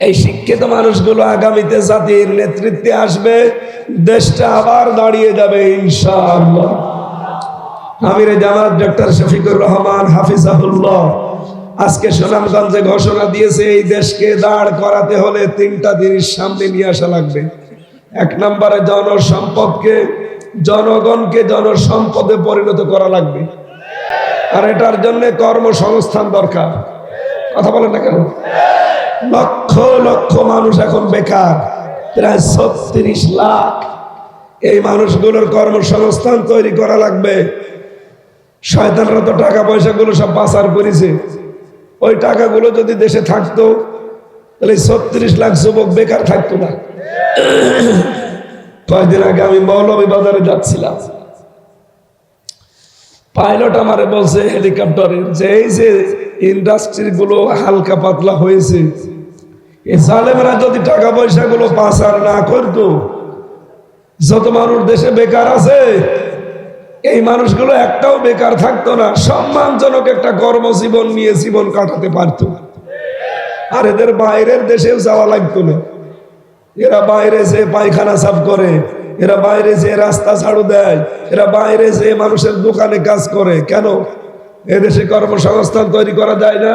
এই শিক্ষিত মানুষগুলো আগামীতে জাতির নেতৃত্বে আসবে, দেশটা আবার দাঁড়িয়ে যাবে, ইনশাআল্লাহ। আমিরে জামাত ডক্টর শফিকুর রহমান হাফিজাহুল্লাহ আজকে সুনামগঞ্জে ঘোষণা দিয়েছে, এই দেশকে দাঁড় করাতে হলে তিনটা জিনিস সামনে নিয়ে আসা লাগবে। এক নম্বরে জনসম্পদকে, জনগণকে জনসম্পদে পরিণত করা লাগবে। আর এটার জন্য কর্মসংস্থান দরকার। কথা বলেন না কেন? লক্ষ লক্ষ মানুষ এখন বেকার। প্রায় ছত্রিশ লাখ এই মানুষগুলোর কর্মসংস্থান তৈরি করা লাগবে। শয়তানরা তো টাকা পয়সাগুলো সব পাচার করেছে। ওই টাকাগুলো যদি দেশে থাকতো, তাহলে ছত্রিশ লাখ যুবক বেকার থাকতো না। কয়েকদিন আগে আমি মৌলভী বাজারে যাচ্ছিলাম। পাইলট আমারে বলছে হেলিকপ্টারের যে এই যে ইন্ডাস্ট্রি গুলো হালকা পাতলা হয়েছে জালেমরা যদি টাকা পয়সা গুলো পাচার না করতো, যত মানুষ দেশে বেকার আছে, এই মানুষগুলো একটাও বেকার থাকতো না, সম্মানজনক একটা কর্মজীবন নিয়ে জীবন কাটাতে পারতো আর এদের বাইরের দেশেও যাওয়া লাগতো না। এরা বাইরে যে পায়খানা সাফ করে, এরা বাইরে যে রাস্তা ঝাড়ু দেয়, এরা বাইরে যে মানুষের দোকানে কাজ করে। কেন? এদেশে কর্মসংস্থান তৈরি করা যায় না।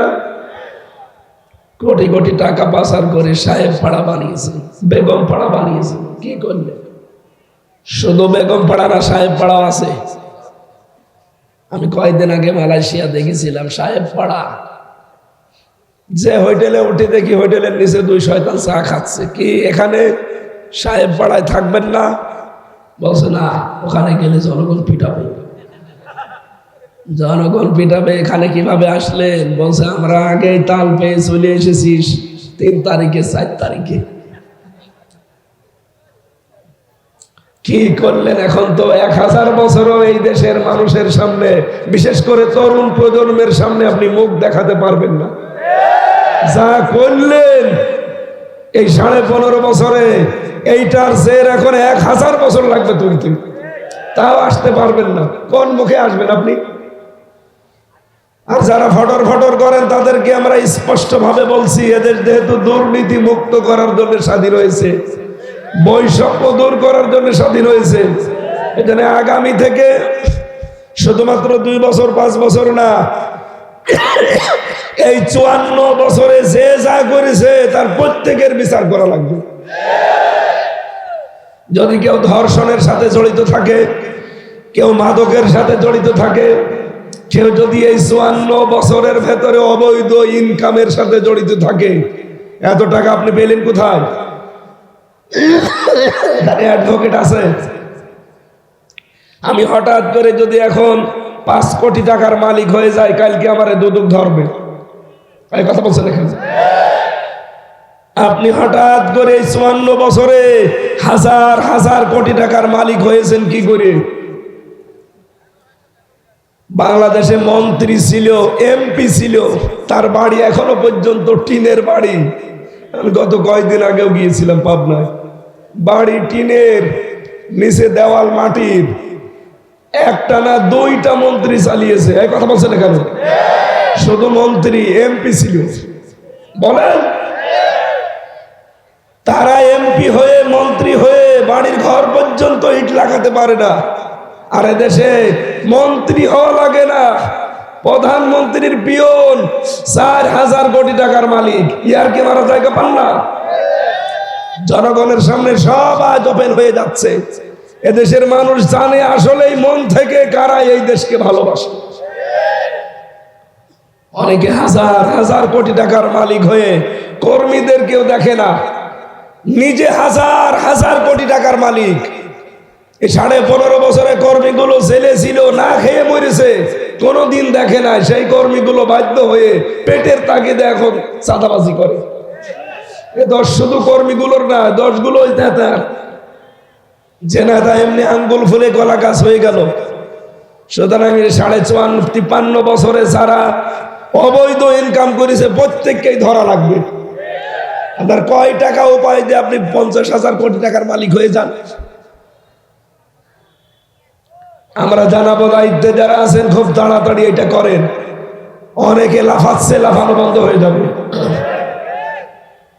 কোটি কোটি টাকা পাচার করে সাহেব পাড়া বানিয়েছে, বেগম পাড়া বানিয়েছে। কি করলে? শুধু বেগম পাড়া না, সাহেব পাড়াও আছে। আমি কয়েকদিন আগে মালয়েশিয়া দেখেছিলাম, সাহেব পাড়া। যে হোটেলে উঠে দেখি হোটেলের নিচে দুই শয়তান চা খাচ্ছে। কি, এখানে সাহেব পাড়ায় থাকবেন না? বলছে, না, ওখানে গেলে জনগণ পিটাবে। জনগণ পিটাবে, এখানে কীভাবে আসলেন? বলছে, আমরা আগেই তাল পেয়ে চলে এসেছি, তিন তারিখে, চার তারিখে। কি করলেন এখন তো? এক হাজার বছরও এই দেশের মানুষের সামনে, বিশেষ করে তরুণ প্রজন্মের সামনে আপনি মুখ দেখাতে পারবেন না। যা করলেন এই সাড়ে পনেরো বছরে, এইটার জের এখন এক হাজার বছর লাগবে তুলতে তাও আসতে পারবেন না। কোন মুখে আসবেন আপনি? আর যারা ফটর ফটর করেন, তাদেরকে আমরা স্পষ্ট ভাবে বলছি, এদের যেহেতু দুর্নীতি মুক্ত করার জন্য স্বাধীন হয়েছে, বৈষম্য দূর করার জন্য স্বাধীন হয়েছে এখানে আগামী থেকে শুধুমাত্র দুই বছর, পাঁচ বছর না, এই চুয়ান্ন বছরে যে যা করেছে, তার প্রত্যেকের বিচার করা লাগবে। যদি কেউ ধর্ষণের সাথে জড়িত থাকে, কেউ মাদকের সাথে জড়িত থাকে কেউ যদি এই চুয়ান্ন বছরের ভেতরে অবৈধ ইনকামের সাথে জড়িত থাকে, এত টাকা আপনি পেলেন কোথায়? আছে। আমি হঠাৎ করে যদি এখন পাঁচ কোটি টাকার মালিক হয়ে যায়, কালকে আমার দুদক ধরবে। কথা বলছেন এখানে আপনি হঠাৎ করে চুয়ান্ন বছরে হাজার হাজার কোটি টাকার মালিক হয়েছেন কি করে? বাংলাদেশে মন্ত্রী ছিল, এমপি ছিল, তার বাড়ি এখনও পর্যন্ত টিনের বাড়ি। আমি গত কয়েকদিন আগেও গিয়েছিলাম পাবনায়। বাড়ি টিনের নিচে দেওয়াল মাটির, একটা না দুইটা মন্ত্রী চালিয়েছে। এই কথা বলছেন এখানে শুধু মন্ত্রী, এমপি ছিল। বলেন, তারা এমপি হয়ে, মন্ত্রী হয়ে বাড়ির ঘর পর্যন্ত ইট লাগাতে পারে না। আর দেশে মন্ত্রী হওয়া লাগে না। প্রধানমন্ত্রীর পিয়ন, চার হাজার কোটি টাকার মালিক। ইয়ার কি মারা জায়গা পান না জনগণের সামনে সব আজ ওপেন হয়ে যাচ্ছে। এদেশের মানুষ জানে আসলেই মন থেকে কারা এই দেশকে ভালোবাসে। অনেকে হাজার হাজার কোটি টাকার মালিক হয়ে কর্মীদের কেউ দেখে না। নিজে হাজার হাজার কোটি টাকার মালিক। এই সাড়ে পনেরো বছরে কর্মীগুলো জেলে ছিল, না খেয়ে মরেছে। কোনোদিন দেখে না সেই কর্মীগুলো বাধ্য হয়ে পেটের তাগিদে এখন চাঁদাবাজি করে। দশ শুধু কর্মীগুলোর না দশগুলো নেতার যে নেতা এমনি আঙ্গুল ফুলে গলা গাছ হয়ে গেল। সুতরাং সাড়ে চুয়ান্ন, তিপ্পান্ন বছরে যারা অবৈধ ইনকাম করেছে, প্রত্যেককেই ধরা লাগবে। আপনার কয় টাকা উপায় দিয়ে আপনি পঞ্চাশ হাজার কোটি টাকার মালিক হয়ে যান? আমরা জানাব দায়িত্বে যারা আছেন, খুব তাড়াতাড়ি এটা করেন। অনেকে লাফাচ্ছে, লাফানো বন্ধ হয়ে যাবে।